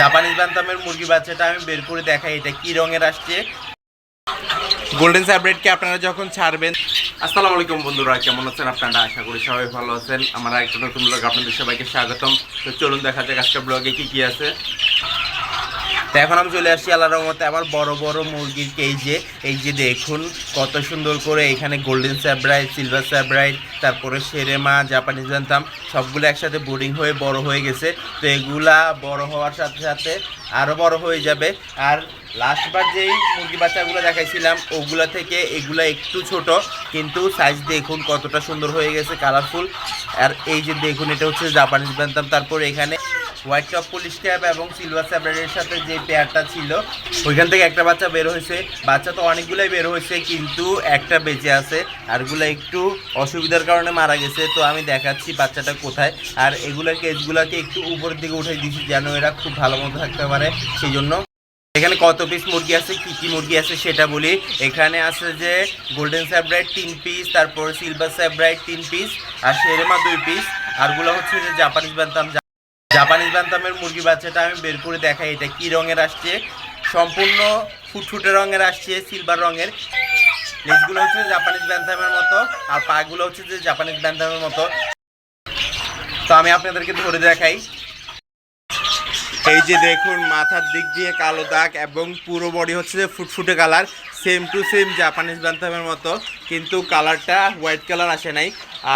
Japanese বান্তামের মুরগি বাচ্চাটা আমি বের করে দেখাই এটা কি রঙের আসছে। গোল্ডেন স্যাব্রেডকে আপনারা যখন ছাড়বেন। আসসালামু আলাইকুম বন্ধুরা, কেমন আছেন আপনারা? আশা করি সবাই ভালো আছেন। আমার একটা নতুন ব্লগ আপনাদের সবাইকে স্বাগতম। তো চলুন দেখা যাক আজকে ব্লগে কি কি আছে। তো এখন আমি চলে আসছি আল্লাহর রহমতে আমার বড় বড় মুরগির কেজে এই যে দেখুন, কত সুন্দর করে এখানে গোল্ডেন স্যাব্রাইট সিলভার স্যাব্রাইট তারপরে সেরেমা জাপানিজ জানতাম সবগুলো একসাথে বোর্ডিং হয়ে বড় হয়ে গেছে। তো এগুলা বড় হওয়ার সাথে সাথে আরও বড় হয়ে যাবে। আর লাস্টবার যেই মুরগি বাচ্চাগুলো দেখাইছিলাম, ওগুলা থেকে এগুলা একটু ছোট, কিন্তু সাইজ দেখুন কতটা সুন্দর হয়ে গেছে কালারফুল আর এই যে দেখুন, এটা হচ্ছে জাপানিজ বানতাম তারপর এখানে হোয়াইট টপ পুলিশ ক্যাপ এবং সিলভার স্যাব্রাইডের সাথে যে পেয়ারটা ছিল, ওইখান থেকে একটা বাচ্চা বের হয়েছে। বাচ্চা তো অনেকগুলোই বের হয়েছে, কিন্তু একটা বেঁচে আছে। আরগুলো একটু অসুবিধার কারণে মারা গেছে, তো আমি দেখাচ্ছি বাচ্চাটা কোথায়। আর এগুলোর কেজগুলোকে একটু উপরের দিকে উঠে দিচ্ছি যেন এরা খুব ভালো মতো থাকতে পারে সেই জন্য এখানে কত পিস মুরগি আছে, কি কি মুরগি আছে সেটা বলি। এখানে আছে যে গোল্ডেন স্যাব্রাইট তিন পিস তারপর সিলভার স্যাব্রাইট তিন পিস আর শেরেমা দুই পিস আরগুলো হচ্ছে যে জাপানিজ বান্তাম জাপানিজ বান্তামের মুরগি বাচ্চাটা আমি বের করে দেখাই এটা কি রঙের আসছে। সম্পূর্ণ ফুটফুটে রঙের আসছে সিলভার রঙের। লেজগুলো হচ্ছে জাপানিজ ব্যান্থামের মতো আর পাগুলো হচ্ছে যে জাপানিজ ব্যান্থামের মতো। তো আমি আপনাদেরকে ধরে দেখাই। এই যে দেখুন, মাথার দিক দিয়ে কালো দাগ এবং পুরো বডি হচ্ছে যে ফুটফুটে colour same to same Japanese ব্যান্থামের মতো, কিন্তু কালারটা হোয়াইট কালার আসে নাই।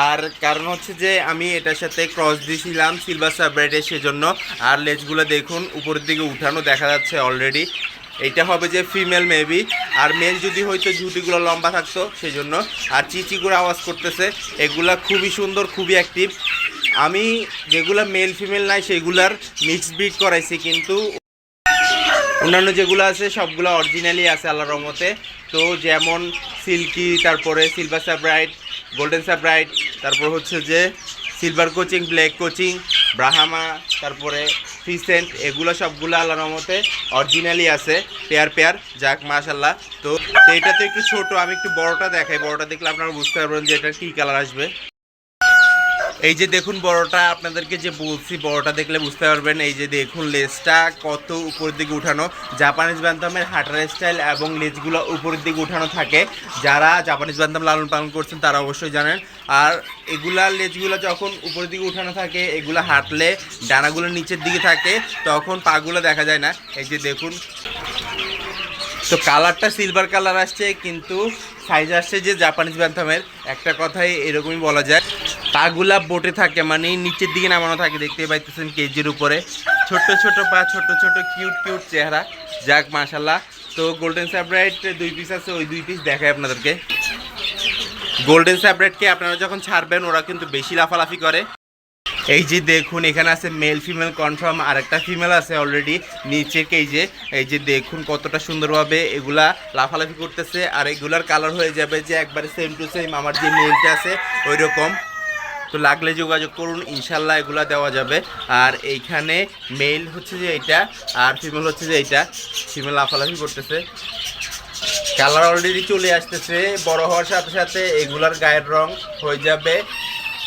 আর কারণ হচ্ছে যে আমি এটার সাথে ক্রস দিয়েছিলাম সিলভার সাবরাইটের সেজন্য। আর লেজগুলো দেখুন, উপরের দিকে উঠানো দেখা যাচ্ছে অলরেডি এইটা হবে যে ফিমেল মেবি আর মেল যদি হয়তো ঝুটিগুলো লম্বা থাকতো সেই জন্য আর চিচি করে আওয়াজ করতেছে। এগুলা খুবই সুন্দর, খুবই অ্যাক্টিভ আমি যেগুলা মেল ফিমেল নাই, সেগুলার মিক্স ব্রিড করাইছি, কিন্তু অন্যান্য যেগুলো আছে, সবগুলো অরিজিনালি আছে আল্লাহর রহমতে। তো যেমন সিল্কি, তারপরে সিলভার স্যাব্রাইট গোল্ডেন স্যাব্রাইট তারপর হচ্ছে যে silver Cochin black Cochin Brahma তারপরে ফিসেন্ট এগুলো সবগুলো আল্লাহর রহমতে অরিজিনালি আছে পেয়ার পেয়ার যাক মাশাল্লাহ তো এটা তো একটু ছোট, আমি একটু বড়টা দেখাই, বড়টা দেখলে আপনারা বুঝতে পারবেন যে এটা কী কালার আসবে। এই যে দেখুন বড়টা, আপনাদেরকে যে বলছি, বড়টা দেখলে বুঝতে পারবেন। এই যে দেখুন লেজটা কত উপরের দিকে উঠানো। জাপানিজ ব্যান্তামের হাটার স্টাইল এবং লেজগুলো উপরের দিকে উঠানো থাকে। যারা জাপানিজ ব্যান্তাম লালন পালন করছেন, তারা অবশ্যই জানেন। আর এগুলা লেজগুলো যখন উপরের দিকে উঠানো থাকে, এগুলো হাঁটলে ডানাগুলো নিচের দিকে থাকে, তখন পাগুলো দেখা যায় না। এই যে দেখুন। তো কালারটা সিলভার কালার আসছে, কিন্তু সাইজ আসছে যে জাপানিজ ব্যান্থামের একটা কথাই এরকমই বলা যায়। পাগুলা বোটে থাকে মানে নিচের দিকে নামানো থাকে দেখতে পাইতেছেন কেজির উপরে। ছোট ছোট পা ছোট ছোট কিউট কিউট চেহারা। যাক মাশাল্লাহ তো গোল্ডেন স্যাব্রাইট দুই পিস আছে, ওই দুই পিস দেখায় আপনাদেরকে। গোল্ডেন স্যাব্রাইটকে আপনারা যখন ছাড়বেন, ওরা কিন্তু বেশি লাফালাফি করে। এই যে দেখুন, এখানে আছে মেল ফিমেল কনফার্ম আর একটা ফিমেল আছে অলরেডি নিচে কেজে এই যে দেখুন, কতটা সুন্দরভাবে এগুলা লাফালাফি করতেছে, আর এগুলার কালার হয়ে যাবে যে একবারে সেম টু সেম আমার যে মেলটা আছে ওই রকম তো লাগলে যোগাযোগ করুন, ইনশাল্লাহ এগুলা দেওয়া যাবে। আর এইখানে মেল হচ্ছে যে এইটা, আর ফিমেল হচ্ছে যে এইটা। ফিমেল লাফালাফি করতেছে। কালার অলরেডি চলে আসতেছে, বড় হওয়ার সাথে সাথে এগুলার গায়ের রং হয়ে যাবে।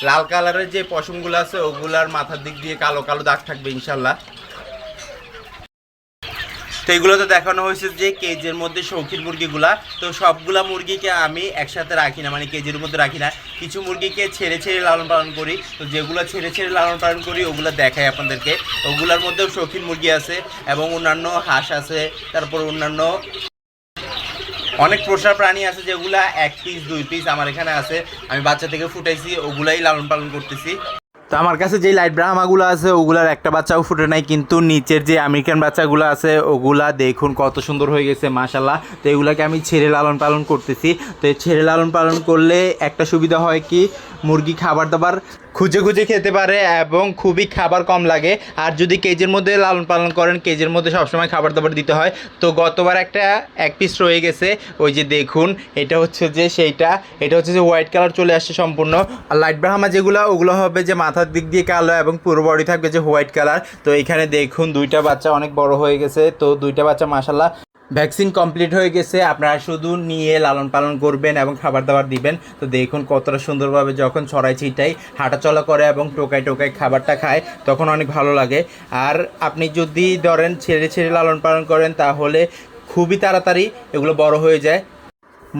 লাল কালারের যে পশমগুলো আছে, ওগুলার মাথার দিক দিয়ে কালো কালো দাগ থাকবে, ইনশাল্লাহ। তো এগুলোতে দেখানো হয়েছে যে কেজের মধ্যে শৌখিন মুরগিগুলা, তো সবগুলা মুরগিকে আমি একসাথে রাখি না মানে কেজের মধ্যে রাখি না। কিছু মুরগিকে ছেড়ে ছেড়ে লালন পালন করি, তো যেগুলো ছেড়ে ছেড়ে লালন পালন করি, ওগুলো দেখাই আপনাদেরকে। ওগুলার মধ্যেও শৌখিন মুরগি আছে এবং অন্যান্য হাঁস আছে, তারপর অন্যান্য অনেক পোষা প্রাণী আছে যেগুলা এক পিস দুই পিস আমার এখানে আছে। আমি বাচ্চা থেকে ফুটাইছি, ওগুলাই লালন পালন করতেছি। তো আমার কাছে যেই লাইট ব্রাহ্মাগুলো আছে, ওগুলার একটা বাচ্চাও ফুটে নাই, কিন্তু নিচের যে আমেরিকান বাচ্চাগুলো আছে, ওগুলা দেখুন কত সুন্দর হয়ে গেছে মাশাল্লাহ তো এগুলাকে আমি ছেড়ে লালন পালন করতেছি। তো ছেড়ে লালন পালন করলে একটা সুবিধা হয় কি? মুরগি খাবার দাবার খুঁজে খুঁজে খেতে পারে এবং খুবই খাবার কম লাগে। আর যদি কেজের মধ্যে লালন পালন করেন, কেজের মধ্যে সবসময় খাবার দাবার দিতে হয়। তো গতবার একটা এক পিস রয়ে গেছে, ওই যে দেখুন, এটা হচ্ছে যে সেইটা, এটা হচ্ছে যে হোয়াইট কালার চলে আসছে সম্পূর্ণ। আর লাইট ব্রাহ্মা যেগুলো, ওগুলো হবে যে মাথার দিক দিয়ে কালো এবং পুরো বডি থাকবে যে হোয়াইট কালার তো এখানে দেখুন, দুইটা বাচ্চা অনেক বড় হয়ে গেছে। তো দুইটা বাচ্চা মাসাল্লাহ ভ্যাকসিন কমপ্লিট হয়ে গেছে, আপনারা শুধু নিয়ে লালন পালন করবেন এবং খাবার দাবার দিবেন। তো দেখুন কতটা সুন্দরভাবে যখন ছড়াই ছিটাই হাঁটাচলা করে এবং টোকায় টোকায় খাবারটা খায়, তখন অনেক ভালো লাগে। আর আপনি যদি ধরেন ছেড়ে ছেড়ে লালন পালন করেন, তাহলে খুবই তাড়াতাড়ি এগুলো বড় হয়ে যায়।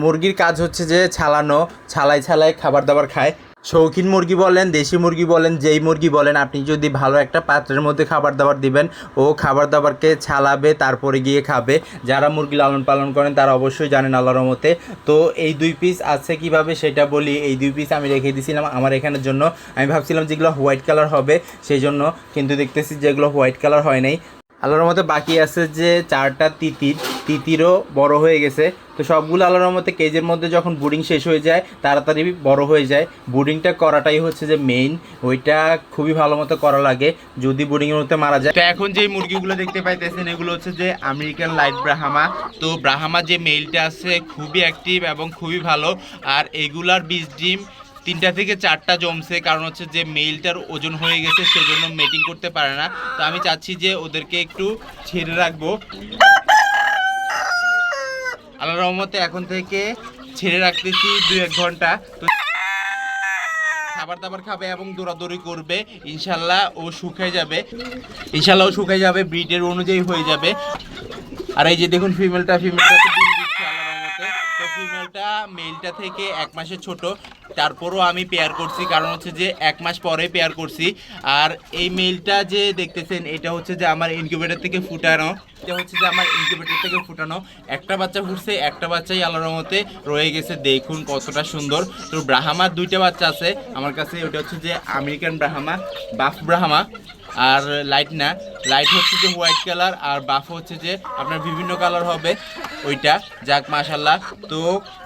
মুরগির কাজ হচ্ছে যে ছালানো, ছালাই ছালাই খাবার দাবার খায়। শৌখিন মুরগি বলেন, দেশি মুরগি বলেন, যেই মুরগি বলেন, আপনি যদি ভালো একটা পাত্রের মধ্যে খাবার দাবার দিবেন, ও খাবার দাবারকে ছালাবে, তারপরে গিয়ে খাবে। যারা মুরগি লালন পালন করেন, তারা অবশ্যই জানেন আল্লাহর মতে তো এই দুই পিস আছে কীভাবে সেটা বলি, এই দুই পিস আমি রেখে দিয়েছিলাম আমার এখানের জন্য। আমি ভাবছিলাম যেগুলো হোয়াইট কালার হবে সেই জন্য কিন্তু দেখতেছি যেগুলো হোয়াইট কালার হয় নাই। আল্লাহর মতে বাকি আছে যে চারটা তিতির, তিতিরও বড় হয়ে গেছে। তো সবগুলো আল্লাহর মতে কেজের মধ্যে যখন বুডিং শেষ হয়ে যায়, তাড়াতাড়ি বড় হয়ে যায়। বুডিংটা করাটাই হচ্ছে যে মেইন ওইটা খুবই ভালো মতো করা লাগে, যদি বুডিংয়ের মধ্যে মারা যায়। তো এখন যে মুরগিগুলো দেখতে পাইতেছেন, এগুলো হচ্ছে যে আমেরিকান লাইট ব্রাহামা তো ব্রাহামা যে মেইলটা আছে, খুবই অ্যাক্টিভ এবং খুবই ভালো। আর এগুলার বীজ ডিম তিনটা থেকে চারটা জমছে, কারণ হচ্ছে যে মেইলটার ওজন হয়ে গেছে, সেজন্য মেটিং করতে পারে না। তো আমি চাচ্ছি যে ওদেরকে একটু ছেড়ে রাখব। আল্লাহ রহমতে এখন থেকে ছেড়ে রাখতেছি দু এক ঘণ্টা। তো খাবার দাবার খাবে এবং দৌড়াদৌড়ি করবে, ইনশাল্লাহ ও শুকিয়ে যাবে। ইনশাল্লাহ ও শুকিয়ে যাবে ব্রিডের অনুযায়ী হয়ে যাবে। আর এই যে দেখুন ফিমেলটা ফিমেলটা তো দিচ্ছে তো ফিমেলটা মেলটা থেকে এক মাসের ছোট। তারপরও আমি পেয়ার করছি, কারণ হচ্ছে যে এক মাস পরে পেয়ার করছি। আর এই মেলটা যে দেখতেছেন, এটা হচ্ছে যে আমার ইনকিউবেটার থেকে ফুটানো। এটা হচ্ছে যে আমার ইনকিউবেটর থেকে ফুটানো। একটা বাচ্চা ফুটছে, একটা বাচ্চাই আলোর মতে রয়ে গেছে। দেখুন কতটা সুন্দর। তো ব্রাহামার দুইটা বাচ্চা আছে। আমার কাছে ওটা হচ্ছে যে আমেরিকান ব্রাহামা, বাফ ব্রাহামা। আর লাইট না। লাইট হচ্ছে যে হোয়াইট কালার আর বাফ হচ্ছে যে আপনার বিভিন্ন কালার হবে ওইটা। যাক মাশাল্লাহ তো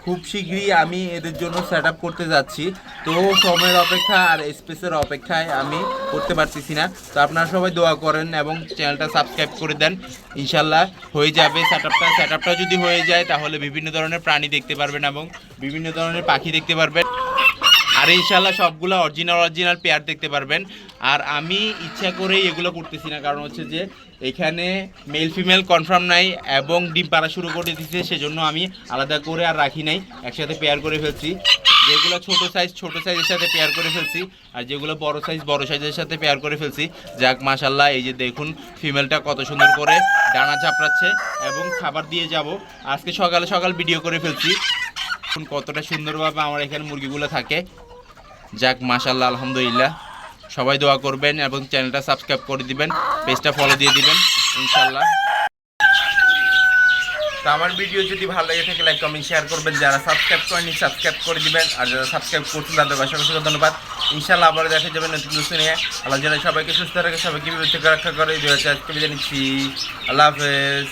খুব শীঘ্রই আমি এদের জন্য সেট করতে যাচ্ছি। তো সময়ের অপেক্ষা আর স্পেসের অপেক্ষায় আমি করতে পারতেছি না। তো আপনারা সবাই দোয়া করেন এবং চ্যানেলটা সাবস্ক্রাইব করে দেন। ইনশাল্লাহ হয়ে যাবে সেট আপটা সেট আপটা যদি হয়ে যায়, তাহলে বিভিন্ন ধরনের প্রাণী দেখতে পারবেন এবং বিভিন্ন ধরনের পাখি দেখতে পারবেন। আর ইনশাল্লাহ সবগুলো অরিজিনাল অরিজিনাল পেয়ার দেখতে পারবেন। আর আমি ইচ্ছা করেই এগুলো করতেছি না, কারণ হচ্ছে যে এখানে মেল ফিমেল কনফার্ম নাই এবং ডিম পাড়া শুরু করে দিচ্ছে সেজন্য আমি আলাদা করে আর রাখি নাই, একসাথে পেয়ার করে ফেলছি। যেগুলো ছোট সাইজ ছোট সাইজের সাথে পেয়ার করে ফেলছি, আর যেগুলো বড় সাইজ বড় সাইজের সাথে পেয়ার করে ফেলছি। যাক মাশাল্লাহ এই যে দেখুন ফিমেলটা কত সুন্দর করে ডানা চাপড়াচ্ছে এবং খাবার দিয়ে যাব। আজকে সকালে সকাল ভিডিও করে ফেলছি। কতটা সুন্দরভাবে আমার এখানে মুরগিগুলো থাকে। যাক মাশাল্লাহ আলহামদুলিল্লাহ। সবাই দোয়া করবেন এবং চ্যানেলটা সাবস্ক্রাইব করে দিবেন, পেজটা ফলো দিয়ে দিবেন ইনশাল্লাহ তো আমার ভিডিও যদি ভালো লেগে থাকে লাইক কমেন্ট শেয়ার করবেন। যারা সাবস্ক্রাইব করেনি সাবস্ক্রাইব করে দিবেন। আর যারা সাবস্ক্রাইব করছেন, তাদের অসংখ্য অসংখ্য ধন্যবাদ। ইনশাল্লাহ আবার দেখা যাবে নতুন নতুন নিয়ে। আল্লাহ যেন সবাইকে সুস্থ রাখে, সবাইকে থেকে রক্ষা করে। দুই হাজার আজকে বিদায় আল্লাহ হাফেজ।